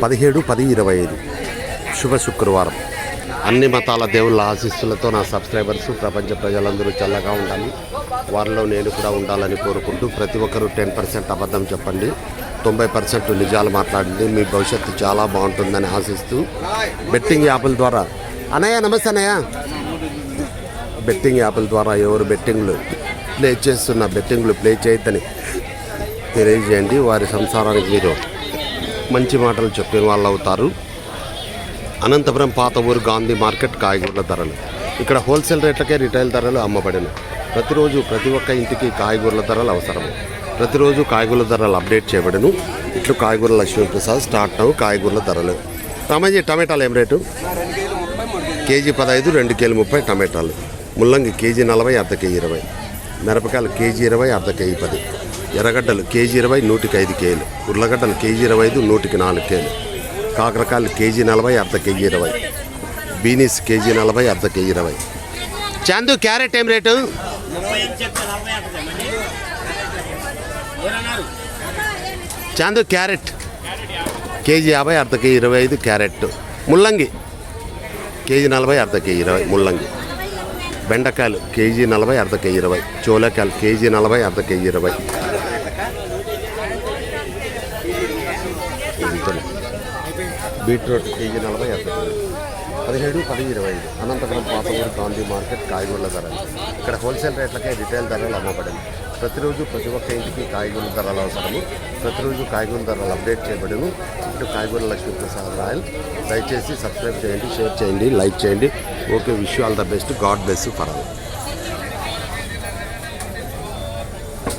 పదిహేడు పది ఇరవై ఐదు. శుభ శుక్రవారం. అన్ని మతాల దేవుళ్ళ ఆశీస్సులతో నా సబ్స్క్రైబర్స్ ప్రపంచ ప్రజలందరూ చల్లగా ఉండాలి. వారిలో నేను కూడా ఉండాలని కోరుకుంటూ ప్రతి ఒక్కరూ టెన్ పర్సెంట్ అబద్ధం చెప్పండి. తొంభై పర్సెంట్ నిజాలు మాట్లాడండి. మీ భవిష్యత్తు చాలా బాగుంటుందని ఆశిస్తూ బెట్టింగ్ యాప్ల ద్వారా అనయ్య నమస్తే అనయ్య బెట్టింగ్ యాప్ల ద్వారా ఎవరు బెట్టింగ్లు ప్లే చేస్తున్న బెట్టింగ్లు ప్లే చేయొద్దని తెలియజేయండి. వారి సంసారానికి మీరు మంచి మాటలు చెప్పిన వాళ్ళు అవుతారు. అనంతపురం పాత ఊరు గాంధీ మార్కెట్ కాయగూరల ధరలు. ఇక్కడ హోల్సేల్ రేట్లకే రిటైల్ ధరలు అమ్మబడిన ప్రతిరోజు ప్రతి ఒక్క ఇంటికి కాయగూరల ధరలు అవసరం ప్రతిరోజు కాయగూరల ధరలు అప్డేట్ చేయబడను. ఇట్లు కాయగూరల లక్ష్మీప్రసాద్ స్టార్ట్ అవు కాయగూరల ధరలు. టమాజీ టమాటాలు ఏం రేటు? కేజీ పదహైదు రెండు కేజీ ముప్పై టమాటాలు. ముల్లంగి కేజీ నలభై అర్ధ కేజీ ఇరవై. మిరపకాయలు కేజీ ఇరవై అర్ధ కేజీ పది. ఎర్రగడ్డలు కేజీ ఇరవై నూటికి ఐదు కేలు ఉర్లగడ్డలు కేజీ ఇరవై ఐదు నూటికి నాలుగు కేలు కాకరకాయలు కేజీ నలభై అర్ధ కేజీ ఇరవై బీనీస్ కేజీ నలభై అర్ధ కేజీ ఇరవై. చాందు క్యారెట్ ఏం రేటు? చాందు క్యారెట్. కేజీ యాభై అర్ధ కేజీ ఇరవై ఐదు క్యారెట్. ముల్లంగి. కేజీ నలభై అర్ధ కేజీ ఇరవై ముల్లంగి. బెండకాయలు కేజీ నలభై అర్ధ కేజీ ఇరవై. చోలకాయలు కేజీ నలభై అర్ధ కేజీ ఇరవై. బీట్రూట్ కేజీ నలభై ఎనభై కేజీ పదిహేడు పది ఇరవై ఐదు. అనంతపురం పాతూరు గాంధీ మార్కెట్ కాయగూరల ధరలు ఇక్కడ హోల్సేల్ రేట్లకే రిటైల్ ధరలు అమ్మబడింది ప్రతిరోజు ప్రతి ఒక్క ఇంటికి కాయగూరల ధరలు అవసరము. ప్రతిరోజు కాయగూరల ధరలు అప్డేట్ చేయబడను ఇటు కాయగూరల లక్ష్మీప్రసాద్ రాయల్. దయచేసి సబ్స్క్రైబ్ చేయండి షేర్ చేయండి లైక్ చేయండి. Okay wish all the best. God best for all